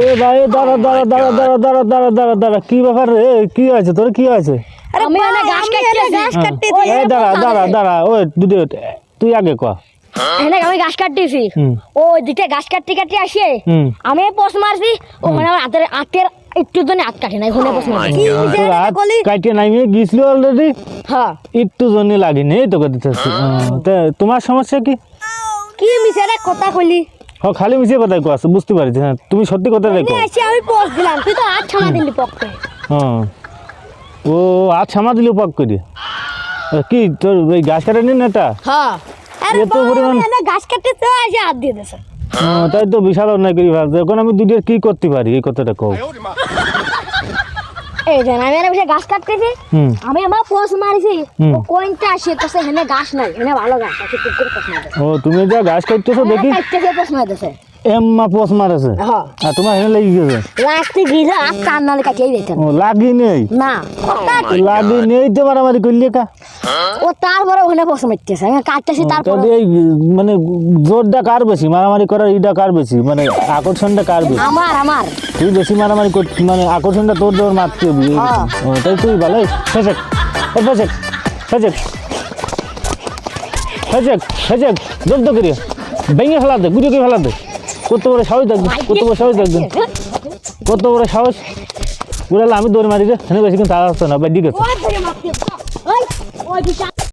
এ ভাই দাঁড়া দাঁড়া দাঁড়া দাঁড়া দাঁড়া দাঁড়া দাঁড়া দাঁড়া কি ব্যাপার রে? কি হয়েছে? তোর কি আমি ঘাস কাটতেছি। ঘাস এ দাঁড়া দাঁড়া দাঁড়া ওই দুটো তুই আগে ক। এনে আমি ঘাস কাটতেছি। ও দিকে ঘাস কাটতে কাটতে আসে। আমি পোষ মারছি। ওখানে আমার হাতের হাতের একটু জন্য হাত কাটে নাই ওখানে পোষ মারছি। হাত কাটে নামিয়ে গিয়েছিল অলরেডি হ্যাঁ। একটু জন্য লাগেনি এই তোকে দিতেছি তোমার সমস্যা কি? কি মিশারে কথা কইলি? হ খালি মিশিয়ে কথাই কস বুঝতে পারছি হ্যাঁ তুমি সত্যি কথাটাই কো এনে এসে আমি পোষ দিলাম তুই তো হাত ছামা দিলি পক্ষে। হ্যাঁ। ও আজ সামা দিল পাক করি কি তোর ওই গাছ কাটা নিন এটা? হ্যাঁ। আরে এত পরিমাণ- ঘাস কাটতেছে এসে হাত দিয়ে দিছে তাই তো বিশাল অন্যায় করি ভাবছি। এখন আমি দুটোর কি করতে পারি এই কথাটা কও। এই যে আমি এনে বসে ঘাস কাটতেছি হুম আমি আমার পোষ মারিছি হুম। ও কোনটা আসে তো হেনে ঘাস নাই হেনে ভালো ঘাস আছে ঠিক করে পোষ মারছে ও তুমি যা গাছ কাটতেছো দেখি কাটতেছে পোষ মারতেছে এম্মা পোষ মারেছে হ্যাঁ আর তোমার হেনে লেগে গেছে। লাস্টে গিয়ে আর নালে কাটিয়ে দিতেন ও লাগি নেই। না। লাগি নেই তো মারামারি করলি কা। ও তারপরে ওখানে পোষ মারতেছে কাটতেছি তারপরে এই মানে জোরটা কার বেশি মারামারি করার ইটা কার বেশি মানে আকর্ষণটা কার বেশি আমার আমার তুই বেশি মারামারি কর মানে আকর্ষণটা তোর তোর মারতে হবে হ্যাঁ। তাই তুই ভালো ফেসেক ফেসেক ফেসেক ফেসেক ফেসেক করিয়া ভেঙে ফেলা দে গুজোকে ফেলা দে কত বড় সাহস দেখবে? কত বড় সাহস দেখবে? কত বড় সাহস? উড়ালে আমি দৌড় মারি রে। বেশি কিন্তু তাড়া আসতো না। বাড়ি গেছে